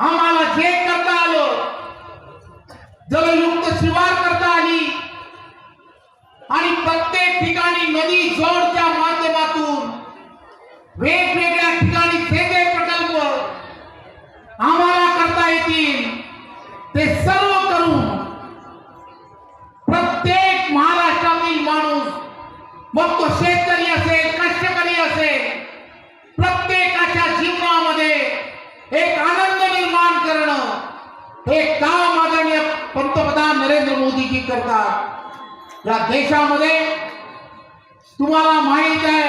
आम्हाला जे करता आलं जलयुक्त शिवार करता आली. आणि प्रत्येक ठिकाणी नदी जोडच्या माध्यमातून वेगवेगळ्या ठिकाणी हे काम आदरणीय पंतप्रधान नरेंद्र मोदीजी करतात. या देशामध्ये तुम्हाला माहित आहे,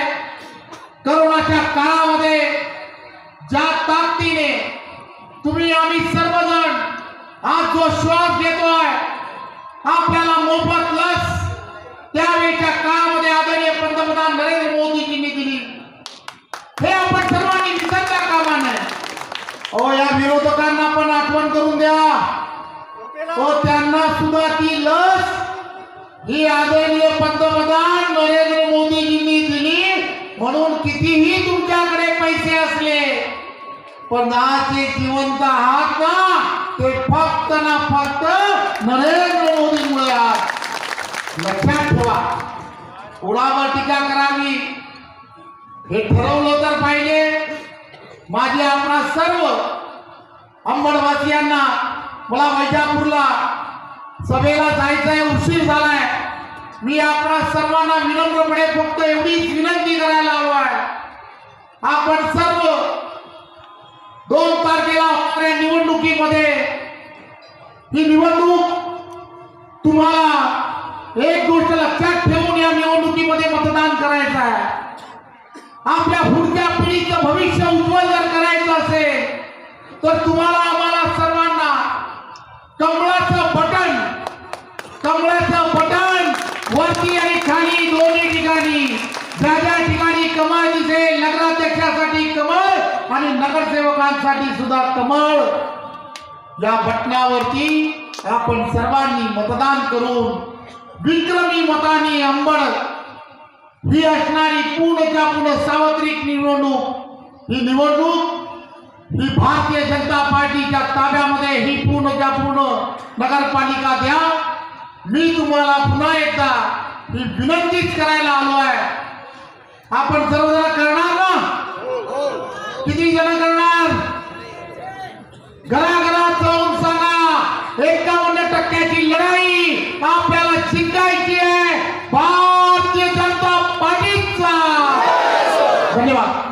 करोनाच्या काळामध्ये ज्या ताकदीने तुम्ही आम्ही सर्वजण आज जो श्वास घेतोय, आपल्याला मोफत लस त्यावेळेच्या काळामध्ये आदरणीय पंतप्रधान नरेंद्र मोदीजींनी दिली. हे आपण सर्वांनी विसरता कामा नये. या विरोधकांना पण आठवण करून द्या. सुद्धा ती लस ही आदरणीय पंतप्रधान नरेंद्र मोदीजींनी दिली. म्हणून कितीही तुमच्याकडे पैसे असले पण आज जिवंत आहात ना ते फक्त ना फक्त नरेंद्र मोदीमुळे आहात लक्षात ठेवा. कोणावर टीका करावी. हे ठरवलं तर पाहिजे. माझे आपणा सर्व अंबडवासियांना मला वैजापूरला सभेला जायचंय उशीर झालाय. मी आपणा सर्वांना विनम्रपणे फक्त एवढीच विनंती करायला आलो आहे. आपण सर्व दोन तारखेला होणाऱ्या निवडणुकीमध्ये ही निवडणूक तुम्हाला एक गोष्ट लक्षात ठेवून या निवडणुकीमध्ये मतदान करायचं आहे. आपल्या पुढच्या पिढीचं भविष्य उज्ज्वल जर करायचं असेल तर तुम्हाला आम्हाला सर्वांना कमळा कमळाचं बटन वरती आणि खाली दोन्ही ठिकाणी. ज्या ज्या ठिकाणी कमळ दिसेल. नगराध्यक्षासाठी कमळ आणि नगरसेवकांसाठी सुद्धा कमळ. या बटण्यावरती आपण सर्वांनी मतदान करून विक्रमी मताने अंबड ही असणारी पूर्णच्या पूर्ण सार्वत्रिक निवडणूक ही निवडणूक ही भारतीय जनता पार्टीच्या ताब्यामध्ये ही पूर्णच्या पूर्ण नगरपालिका द्या. मी तुम्हाला पुन्हा एकदा ही विनंतीच करायला आलो आहे. आपण सर्वजण करणार ना? किती जण करणार? घराघरात जाऊन सांगा एकावन्न टक्क्याची लढाई आपल्याला जिंकायची आहे. भारतीय जनता पार्टीचा. धन्यवाद.